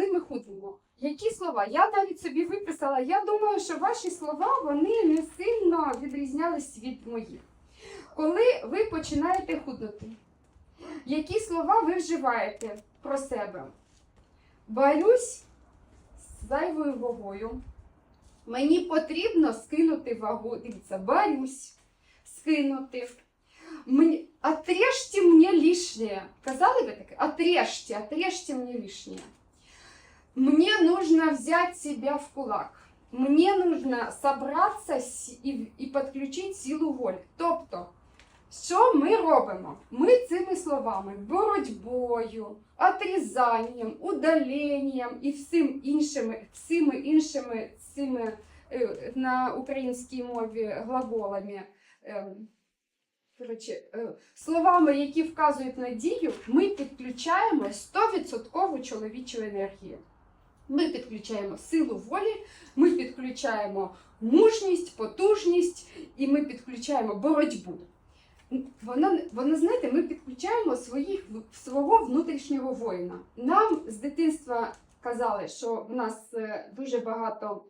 коли ми худнемо. Які слова? Я навіть собі виписала. Я думаю, що ваші слова вони не сильно відрізнялись від моїх. Коли ви починаєте худнути, які слова ви вживаєте про себе? Борюсь з зайвою вагою. Мені потрібно скинути вагу. Дивіться, борюсь скинути. Мені... Отрежьте мне лишнее. Казали вы таке? Отрежьте, отрежьте мне лишнее. Нужно взять себя в кулак. Мне нужно собратися с- і, підключити силу волі. Тобто, що ми робимо? Ми цими словами, боротьбою, отрізанням, удаленням і всім іншими, всіми іншими цими е, на українській мові глаголами. ем, Коротше, е, словами, які вказують на дію, ми підключаємо 100% чоловічу енергію. Ми підключаємо силу волі, ми підключаємо мужність, потужність і ми підключаємо боротьбу. Вона, вона знаєте, ми підключаємо своїх, свого внутрішнього воїна. Нам з дитинства казали, що в нас е, дуже багато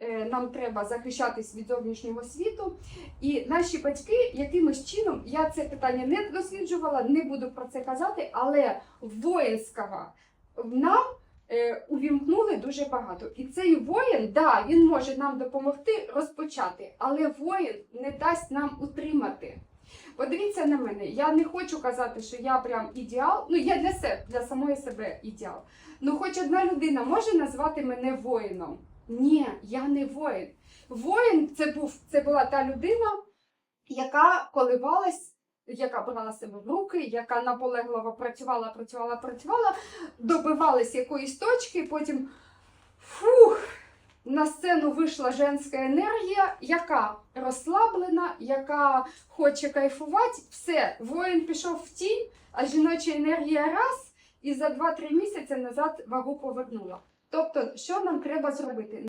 е, нам треба захищатись від зовнішнього світу. І наші батьки якимось чином, я це питання не досліджувала, не буду про це казати, але воїнського нам е, увімкнули дуже багато. І цей воїн, да, він може нам допомогти розпочати, але воїн не дасть нам утримати. Подивіться на мене, я не хочу казати, що я прям ідеал. Ну, я для себе, для самої себе ідеал. Ну, хоч одна людина може назвати мене воїном. Ні, я не воїн. Воїн це був це була та людина, яка коливалась, яка брала себе в руки, яка наполегливо працювала, працювала, працювала, добивалась якоїсь точки, потім фух, на сцену вийшла женська енергія, яка розслаблена, яка хоче кайфувати. Все, воїн пішов в тінь, а жіноча енергія раз і за 2-3 місяці назад вагу повернула. Тобто, що нам треба зробити?